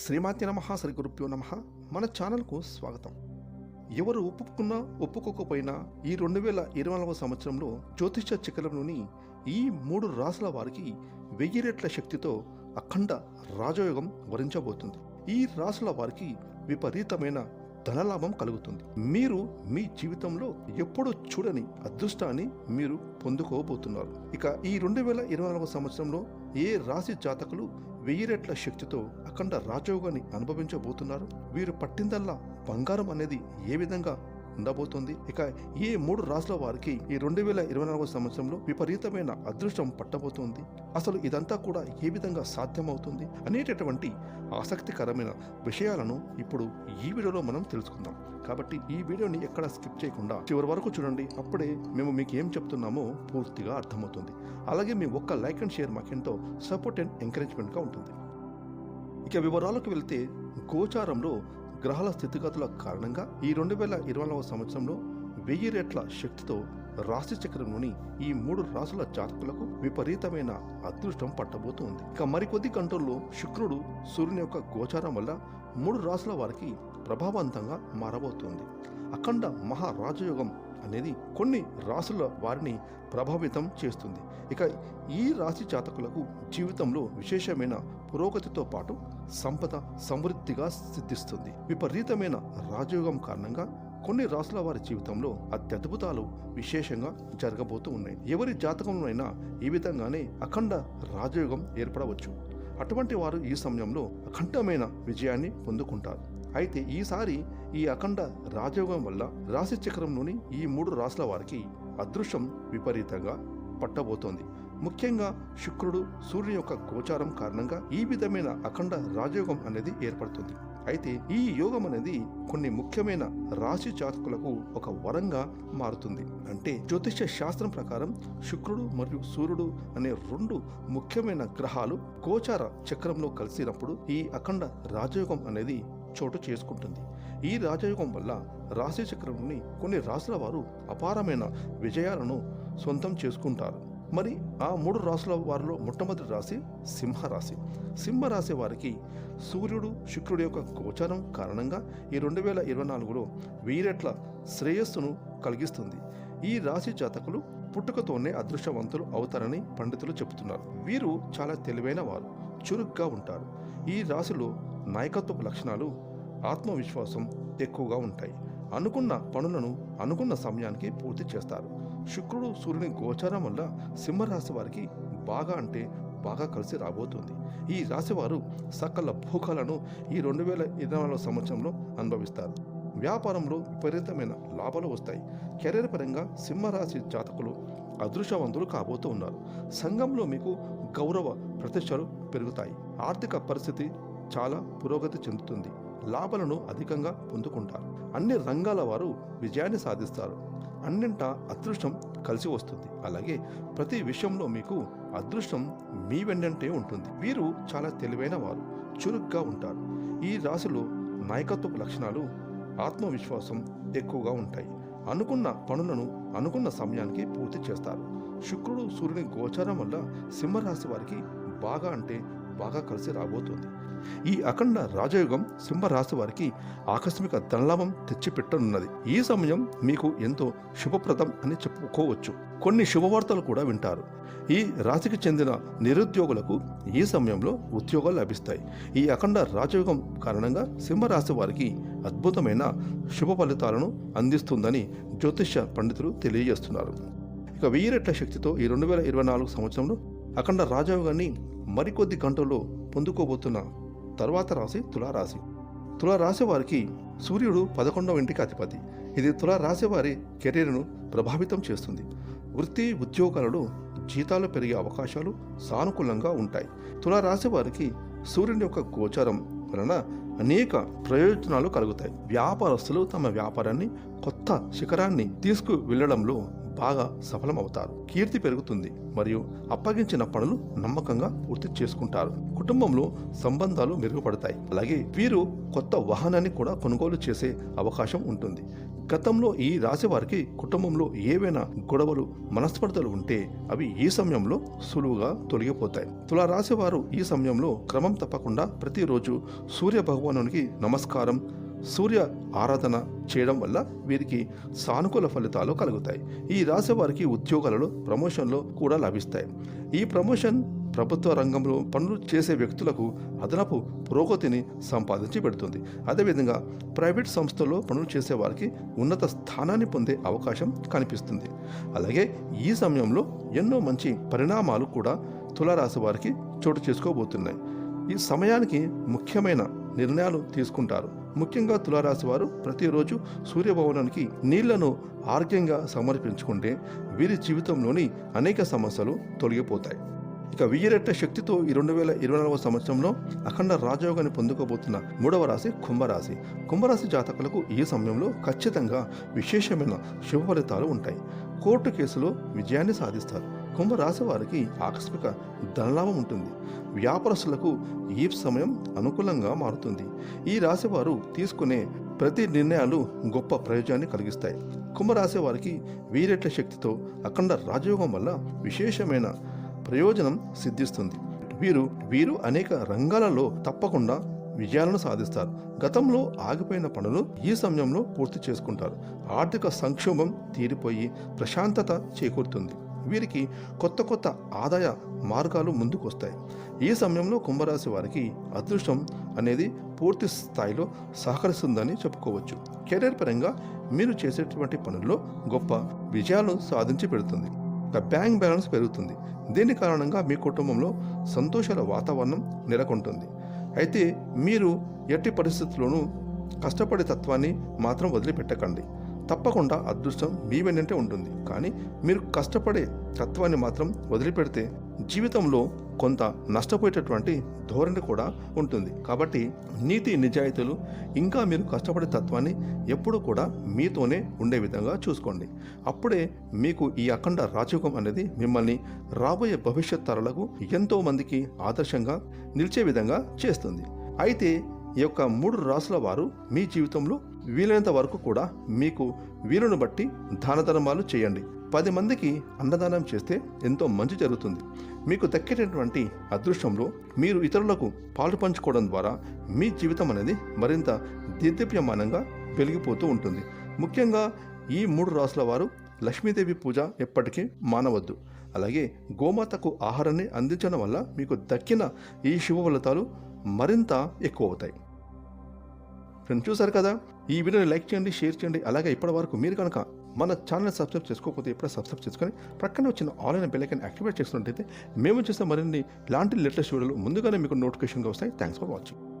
శ్రీమాతి నమ శ్రీ గురుభ్యో నమ. మన ఛానల్కు స్వాగతం. ఎవరు ఒప్పుకున్నా ఒప్పుకోకపోయినా ఈ రెండు వేల ఇరవై నాలుగవ సంవత్సరంలో జ్యోతిష చక్రంలోని ఈ మూడు రాసుల వారికి వెయ్యి రెట్ల శక్తితో అఖండ రాజయోగం వరించబోతుంది. ఈ రాసుల వారికి విపరీతమైన ధనలాభం కలుగుతుంది. మీరు మీ జీవితంలో ఎప్పుడూ చూడని అదృష్టాన్ని మీరు పొందుకోబోతున్నారు. ఇక ఈ రెండు వేల ఇరవై నాలుగవ సంవత్సరంలో ఏ రాశి జాతకులు వెయ్యి రెట్ల శక్తితో అఖండ రాజయోగాన్ని అనుభవించబోతున్నారు. వీరు పట్టిందల్లా బంగారం అనేది ఏ విధంగా ఉండబోతోంది. ఇక ఈ మూడు రాసుల వారికి ఈ రెండు వేల ఇరవై నాలుగవ సంవత్సరంలో విపరీతమైన అదృష్టం పట్టబోతోంది. అసలు ఇదంతా కూడా ఏ విధంగా సాధ్యమవుతుంది అనేటటువంటి ఆసక్తికరమైన విషయాలను ఇప్పుడు ఈ వీడియోలో మనం తెలుసుకుందాం. కాబట్టి ఈ వీడియోని ఎక్కడ స్కిప్ చేయకుండా చివరి వరకు చూడండి. అప్పుడే మేము మీకు ఏం చెప్తున్నామో పూర్తిగా అర్థమవుతుంది. అలాగే మీ ఒక్క లైక్ అండ్ షేర్ మాకెంతో సపోర్ట్ అండ్ ఎంకరేజ్మెంట్గా ఉంటుంది. ఇక వివరాలకు వెళ్తే గోచారంలో గ్రహాల స్థితిగతుల కారణంగా ఈ రెండు వేల ఇరవై నాలుగవ సంవత్సరంలో వెయ్యి రెట్ల శక్తితో రాశి చక్రంలోని ఈ మూడు రాసుల జాతకులకు విపరీతమైన అదృష్టం పట్టబోతుంది. ఇక మరికొద్ది గంటల్లో శుక్రుడు సూర్యుని యొక్క గోచారం వల్ల మూడు రాసుల వారికి ప్రభావవంతంగా మారబోతుంది. అఖండ మహారాజయోగం అనేది కొన్ని రాసుల వారిని ప్రభావితం చేస్తుంది. ఇక ఈ రాశి జాతకులకు జీవితంలో విశేషమైన పురోగతితో పాటు సంపద సమృద్ధిగా సిద్ధిస్తుంది. విపరీతమైన రాజయోగం కారణంగా కొన్ని రాసుల వారి జీవితంలో అత్యద్భుతాలు విశేషంగా జరగబోతూ ఉన్నాయి. ఎవరి జాతకంలోనైనా ఈ విధంగానే అఖండ రాజయోగం ఏర్పడవచ్చు. అటువంటి వారు ఈ సమయంలో అఖండమైన విజయాన్ని పొందుకుంటారు. అయితే ఈసారి ఈ అఖండ రాజయోగం వల్ల రాశి చక్రంలోని ఈ మూడు రాశుల వారికి అదృష్టం విపరీతంగా పట్టబోతోంది. ముఖ్యంగా శుక్రుడు సూర్యుని యొక్క గోచారం కారణంగా ఈ విధమైన అఖండ రాజయోగం అనేది ఏర్పడుతుంది. అయితే ఈ యోగం అనేది కొన్ని ముఖ్యమైన రాశి జాతకులకు ఒక వరంగా మారుతుంది. అంటే జ్యోతిష శాస్త్రం ప్రకారం శుక్రుడు మరియు సూర్యుడు అనే రెండు ముఖ్యమైన గ్రహాలు గోచార చక్రంలో కలిసినప్పుడు ఈ అఖండ రాజయోగం అనేది చోటు చేసుకుంటుంది. ఈ రాజయోగం వల్ల రాశి కొన్ని రాసుల వారు అపారమైన విజయాలను సొంతం చేసుకుంటారు. మరి ఆ మూడు రాసుల వారిలో మొట్టమొదటి రాశి సింహరాశి. సింహరాశి వారికి సూర్యుడు శుక్రుడి యొక్క గోచారం కారణంగా ఈ రెండు వేల ఇరవై నాలుగులో వీరెట్ల శ్రేయస్సును కలిగిస్తుంది. ఈ రాశి జాతకులు పుట్టుకతోనే అదృష్టవంతులు అవుతారని పండితులు చెబుతున్నారు. వీరు చాలా తెలివైన వారు చురుగ్గా ఉంటారు. ఈ రాశిలో నాయకత్వపు లక్షణాలు ఆత్మవిశ్వాసం ఎక్కువగా ఉంటాయి. అనుకున్న పనులను అనుకున్న సమయానికి పూర్తి చేస్తారు. శుక్రుడు సూర్యుని గోచారం వల్ల సింహరాశి వారికి బాగా అంటే బాగా కలిసి రాబోతుంది. ఈ రాశివారు సకల భూకాలను ఈ రెండు వేల ఇరవై నాలుగు సంవత్సరంలో అనుభవిస్తారు. వ్యాపారంలో విపరీతమైన లాభాలు వస్తాయి. కెరీర్ పరంగా సింహరాశి జాతకులు అదృష్టవంతులు కాబోతూ ఉన్నారు. సంఘంలో మీకు గౌరవ ప్రతిష్టలు పెరుగుతాయి. ఆర్థిక పరిస్థితి చాలా పురోగతి చెందుతుంది. లాభాలను అధికంగా పొందుకుంటారు. అన్ని రంగాల వారు విజయాన్ని సాధిస్తారు. అన్నింట అదృష్టం కలిసి వస్తుంది. అలాగే ప్రతి విషయంలో మీకు అదృష్టం మీ వెన్నంటే ఉంటుంది. వీరు చాలా తెలివైన వారు చురుగ్గా ఉంటారు. ఈ రాశిలో నాయకత్వపు లక్షణాలు ఆత్మవిశ్వాసం ఎక్కువగా ఉంటాయి. అనుకున్న పనులను అనుకున్న సమయానికి పూర్తి చేస్తారు. శుక్రుడు సూర్యుని గోచారం వల్ల సింహరాశి వారికి బాగా అంటే బాగా కలిసి రాబోతుంది. ఈ అఖండ రాజయోగం సింహరాశి వారికి ఆకస్మిక ధనలాభం తెచ్చిపెట్టనున్నది. ఈ సమయం మీకు ఎంతో శుభప్రదం అని చెప్పుకోవచ్చు. కొన్ని శుభవార్తలు కూడా వింటారు. ఈ రాశికి చెందిన నిరుద్యోగులకు ఈ సమయంలో ఉద్యోగాలు లభిస్తాయి. ఈ అఖండ రాజయోగం కారణంగా సింహరాశి వారికి అద్భుతమైన శుభ ఫలితాలను అందిస్తుందని జ్యోతిష్య పండితులు తెలియజేస్తున్నారు. ఇక వెయ్యి రెట్ల శక్తితో ఈ రెండు వేల ఇరవై నాలుగు సంవత్సరంలో అఖండ రాజయోగాన్ని మరికొద్ది గంటల్లో పొందుకోబోతున్న తరువాత రాశి తులారాశి. తులారాశి వారికి సూర్యుడు పదకొండవ ఇంటికి అధిపతి ఇది తులారాశి వారి కెరీర్ను ప్రభావితం చేస్తుంది. వృత్తి ఉద్యోగాలలో జీతాలు పెరిగే అవకాశాలు సానుకూలంగా ఉంటాయి. తులారాశి వారికి సూర్యుని యొక్క గోచారం వలన అనేక ప్రయోజనాలు కలుగుతాయి. వ్యాపారస్తులు తమ వ్యాపారాన్ని కొత్త శిఖరాన్ని తీసుకు వెళ్ళడంలో బాగా సఫలం అవుతారు కీర్తి పెరుగుతుంది మరియు అప్పగించిన పనులు నమ్మకంగా పూర్తి చేసుకుంటారు. కుటుంబంలో సంబంధాలు మెరుగుపడతాయి. అలాగే వీరు కొత్త వాహనాన్ని కూడా కొనుగోలు చేసే అవకాశం ఉంటుంది. గతంలో ఈ రాశి వారికి కుటుంబంలో ఏవైనా గొడవలు మనస్పర్ధలు ఉంటే అవి ఈ సమయంలో సులువుగా తొలగిపోతాయి. తులా రాశి వారు ఈ సమయంలో క్రమం తప్పకుండా ప్రతిరోజు సూర్య భగవానునికి నమస్కారం సూర్య ఆరాధన చేయడం వల్ల వీరికి సానుకూల ఫలితాలు కలుగుతాయి. ఈ రాశి వారికి ఉద్యోగాలలో ప్రమోషన్లు కూడా లభిస్తాయి. ఈ ప్రమోషన్ ప్రభుత్వ రంగంలో పనులు చేసే వ్యక్తులకు అదనపు పురోగతిని సంపాదించి పెడుతుంది. అదేవిధంగా ప్రైవేట్ సంస్థల్లో పనులు చేసే వారికి ఉన్నత స్థానాన్ని పొందే అవకాశం కనిపిస్తుంది. అలాగే ఈ సమయంలో ఎన్నో మంచి పరిణామాలు కూడా తులారాశి వారికి చోటు చేసుకోబోతున్నాయి. ఈ సమయానికి ముఖ్యమైన నిర్ణయాలు తీసుకుంటారు. ముఖ్యంగా తులారాశి వారు ప్రతిరోజు సూర్యభవనానికి నీళ్ళను ఆరోగ్యంగా సమర్పించుకుంటే వీరి జీవితంలోని అనేక సమస్యలు తొలగిపోతాయి. ఇక వెయ్యిరెట్ట శక్తితో ఈ రెండు వేల ఇరవై నాలుగవ సంవత్సరంలో అఖండ రాజయోగాన్ని పొందుకోబోతున్న మూడవ రాశి కుంభరాశి. కుంభరాశి జాతకులకు ఈ సమయంలో ఖచ్చితంగా విశేషమైన శుభ ఫలితాలు ఉంటాయి. కోర్టు కేసులో విజయాన్ని సాధిస్తారు. కుంభరాశి వారికి ఆకస్మిక ధనలాభం ఉంటుంది. వ్యాపారస్తులకు ఈ సమయం అనుకూలంగా మారుతుంది. ఈ రాశివారు తీసుకునే ప్రతి నిర్ణయాలు గొప్ప ప్రయోజనాన్ని కలిగిస్తాయి. కుంభరాశి వారికి వీరెట్ల శక్తితో అఖండ రాజయోగం వల్ల విశేషమైన ప్రయోజనం సిద్ధిస్తుంది. వీరు వీరు అనేక రంగాలలో తప్పకుండా విజయాలను సాధిస్తారు. గతంలో ఆగిపోయిన పనులు ఈ సమయంలో పూర్తి చేసుకుంటారు. ఆర్థిక సంక్షోభం తీరిపోయి ప్రశాంతత చేకూరుతుంది. వీరికి కొత్త కొత్త ఆదాయ మార్గాలు ముందుకు వస్తాయి ఈ సమయంలో కుంభరాశి వారికి అదృష్టం అనేది పూర్తి స్థాయిలో సహకరిస్తుందని చెప్పుకోవచ్చు. కెరీర్ పరంగా మీరు చేసేటువంటి పనుల్లో గొప్ప విజయాలను సాధించి పెడుతుంది. బ్యాంక్ బ్యాలెన్స్ పెరుగుతుంది. దీని కారణంగా మీ కుటుంబంలో సంతోషాల వాతావరణం నెలకొంటుంది. అయితే మీరు ఎట్టి పరిస్థితుల్లోనూ కష్టపడే తత్వాన్ని మాత్రం వదిలిపెట్టకండి. తప్పకుండా అదృష్టం మీ వెన్నంటే ఉంటుంది. కానీ మీరు కష్టపడే తత్వాన్ని మాత్రం వదిలిపెడితే జీవితంలో కొంత నష్టపోయేటటువంటి ధోరణి కూడా ఉంటుంది. కాబట్టి నీతి నిజాయితీలు ఇంకా మీరు కష్టపడే తత్వాన్ని ఎప్పుడూ కూడా మీతోనే ఉండే విధంగా చూసుకోండి. అప్పుడే మీకు ఈ అఖండ రాజయోగం అనేది మిమ్మల్ని రాబోయే భవిష్యత్ తరాలకు ఎంతో మందికి ఆదర్శంగా నిలిచే విధంగా చేస్తుంది. అయితే ఈ యొక్క మూడు రాసుల వారు మీ జీవితంలో వీలైనంత వరకు కూడా మీకు వీలును బట్టి దాన ధర్మాలు చేయండి. పది మందికి అన్నదానం చేస్తే ఎంతో మంచి జరుగుతుంది. మీకు దక్కేటటువంటి అదృష్టంలో మీరు ఇతరులకు పాలు పంచుకోవడం ద్వారా మీ జీవితం అనేది మరింత దీర్ఘప్యమానంగా వెలిగిపోతూ ఉంటుంది. ముఖ్యంగా ఈ మూడు రాసుల వారు లక్ష్మీదేవి పూజ ఎప్పటికీ మానవద్దు. అలాగే గోమాతకు ఆహారాన్ని అందించడం వల్ల మీకు దక్కిన ఈ శుభ ఫలితాలు మరింత ఎక్కువ అవుతాయి. ఫ్రెండ్స్ చూసారు కదా? ఈ వీడియోని లైక్ చేయండి షేర్ చేయండి. అలాగే ఇప్పటి వరకు మీరు కనుక మన ఛానల్ సబ్స్క్రైబ్ చేసుకోకపోతే ఇప్పుడే సబ్స్క్రైబ్ చేసుకొని ప్రక్కన వచ్చిన ఆన్లైన్ బెల్లైకన్ యాక్టివేట్ చేసినట్టయితే మేము చేసే మరిన్ని ఇలాంటి లేటెస్ట్ వీడియోలు ముందుగానే మీకు నోటిఫికేషన్గా వస్తాయి. Thanks for watching